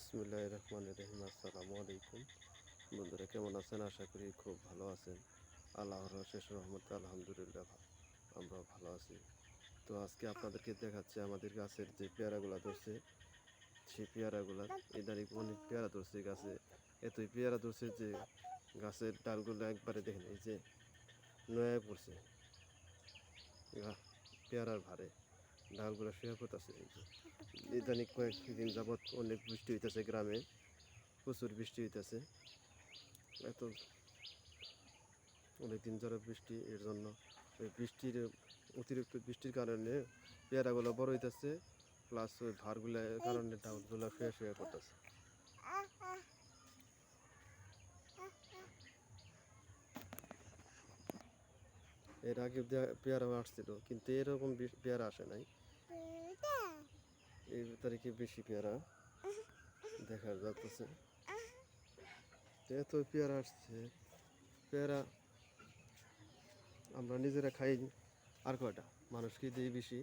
বিসমুল্লাহ রহমান রহিম, আসসালামু আলাইকুম। বন্ধুরা, কেমন আছেন? আশা করি খুব ভালো আছেন। আল্লাহর শেষ রহমত আলহামদুলিল্লাহ আমরাও ভালো আছি। তো আজকে আপনাদেরকে দেখাচ্ছি আমাদের গাছের যে পেয়ারাগুলো ধরছে, সেই পেয়ারাগুলা, ইদানিং অনেক পেয়ারা ধরছে গাছে। এতই পেয়ারা ধরছে যে গাছের ডালগুলো একবারে দেখেন, এই যে নয়া পড়ছে। পেয়ারার ভারে ডালগুলো শুয়ে পড়তেছে ইদানিক কয়েকদিন যাবৎ অনেক বৃষ্টি হইতেছে গ্রামে। প্রচুর বৃষ্টি হইতেছে। এত অনেকদিন ধরে বৃষ্টি, এর জন্য বৃষ্টির, অতিরিক্ত বৃষ্টির কারণে পেয়ারাগুলো বড় হইতেছে, প্লাস ওই ভারগুলো কারণে ডাউনগুলো শুয়ে শুয়ে পড়তেছে এর আগে পেয়ারা আসছিল কিন্তু এরকম পেয়ারা আসে নাই। এই তারিখে বেশি পেয়ারা দেখা যাচ্ছে। এত পেয়ারা আসছে পেয়ারা আমরা নিজেরা খাই আর কয়টা? মানুষকে দিই বেশি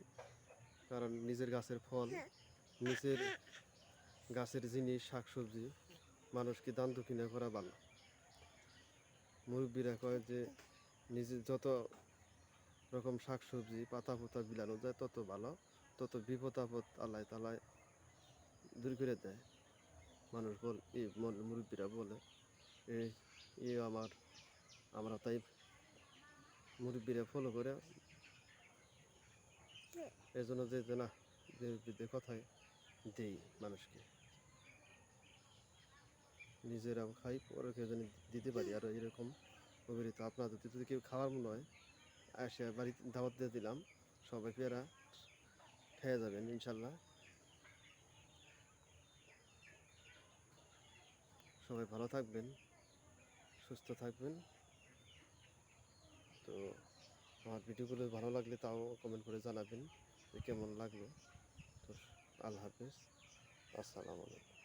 কারণ নিজের গাছের ফল নিজের গাছের জিনিস শাকসবজি মানুষকে দান দক্ষিণা করা ভালো। মুরব্বীরা কয় যে নিজের যত রকম শাকসবজি পাতা পোতা বিলানো যায়, তত ভালো। তত বিপদ আপদ আল্লাহ তালায় দূর করে দেয়। মানুষ বল, এই মুরব্বীরা বলে এই এই আমার, আমরা তাই মুরব্বীরা ফলো করে এই জন্য যে না, যে কথায় দেই মানুষকে। নিজেরাও খাই, পরে কেউ দিতে পারি, আর এরকম অভিরিত আপনাদের যদি কেউ খাওয়ার মনে হয় আসে বাড়িতে দাওয়াত দিয়ে দিলাম। সবাই পেয়ারা খেয়ে যাবেন ইনশাল্লাহ। সবাই ভালো থাকবেন, সুস্থ থাকবেন। তো আমার ভিডিওগুলো ভালো লাগলে তাও কমেন্ট করে জানাবেন যে কেমন লাগল। তো আল্লাহ হাফেজ। আসসালামু আলাইকুম।